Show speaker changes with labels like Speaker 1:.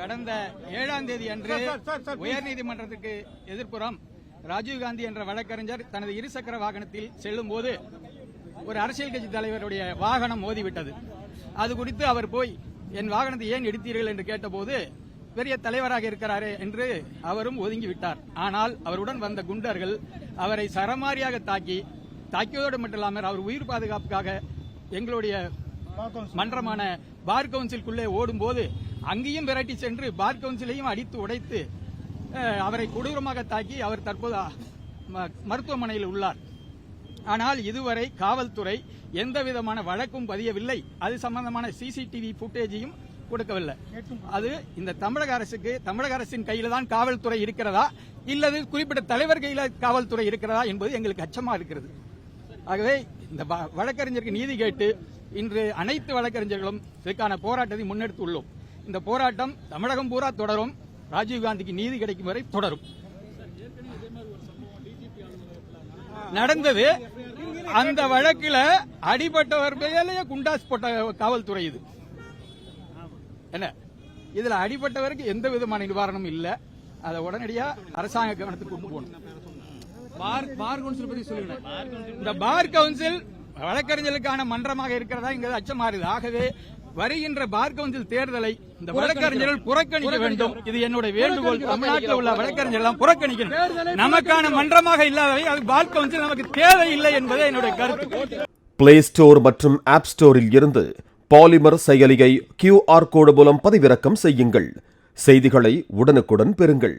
Speaker 1: கடந்த ஏழாம் தேதி அன்று உயர்நீதிமன்றத்துக்கு எதிர்ப்புறம் ராஜீவ்காந்தி என்ற வழக்கறிஞர் தனது இருசக்கர வாகனத்தில் செல்லும் போது ஒரு அரசியல் கட்சி தலைவருடைய வாகனம் மோதிவிட்டது. அது குறித்து அவர் போய் என் வாகனத்தை ஏன் எடுத்தீர்கள்? என்று கேட்டபோது பெரிய தலைவராக இருக்கிறாரே என்று அவரும் ஒதுங்கி விட்டார். ஆனால் அவருடன் வந்த குண்டர்கள் அவரை சரமாரியாக தாக்கி தாக்கியதோடு மட்டுமில்லாமல் அவர் உயிர் பாதுகாப்புக்காக எங்களுடைய மன்றமான பார் கவுன்சிலுக்குள்ளே ஓடும்போது அங்கேயும் விரட்டி சென்று பார் கவுன்சிலையும் அடித்து உடைத்து அவரை கொடூரமாக தாக்கி அவர் தற்போது ம- மருத்துவமனையில் உள்ளார். ஆனால் இதுவரை காவல்துறை எந்த விதமான வழக்கும் பதியவில்லை. அது சம்பந்தமான சிசிடிவி ஃபுட்டேஜையும் கொடுக்கவில்லை. அது இந்த தமிழக அரசுக்கு தமிழக அரசின் கையில தான் காவல்துறை இருக்கிறதா? இல்லது குறிப்பிட்ட தலைவர் கையில காவல்துறை இருக்கிறதா என்பது எங்களுக்கு அச்சமா இருக்கிறது. ஆகவே இந்த வ- வழக்கறிஞருக்கு நீதி கேட்டு இன்று அனைத்து வழக்கறிஞர்களும் இதற்கான போராட்டத்தை முன்னெடுத்துள்ளோம் இந்த போராட்டம் தமிழகம் பூரா தொடரும். ராஜீவ்காந்திக்கு நீதி கிடைக்கும் வரை தொடரும். நடந்தது. அந்த வழக்குல அடிபட்டவர் மேலேயே குண்டாஸ் போட்ட காவல்துறை இது. என்ன? இதுல அடிபட்டவருக்கு எந்த விதமான நிவாரணமும் இல்ல. அதை உடனடியா அரசாங்க கவனத்துக்கு கொண்டு போகணும். இந்த பார் கவுன்சில் வழக்கறிஞர்களுக்கான மன்றமாக இருக்கிறதா? இங்கு அச்சமா இருக்குது ஆகவே வருகின்ற பார் கவுன்சில் தேர்தலை இந்த வழக்கறிஞர்கள் புறக்கணிக்க வேண்டும். இது என்னுடைய வேண்டுகோள். தமிழ்நாட்டில் உள்ள வழக்கறிஞர்கள் எல்லாம் புறக்கணிக்கணும். நமக்கான மன்றமாக இல்லாதவை அது பார் கவுன்சில் நமக்கு தேவையில்லை என்பதே என்னுடைய கருத்து.
Speaker 2: பிளே ஸ்டோர் மற்றும் ஆப் ஸ்டோரில் இருந்து பாலிமர் செயலியை கியூஆர் கோடு மூலம் பதிவிறக்கம் செய்யுங்கள். செய்திகளை உடனுக்குடன் பெறுங்கள்.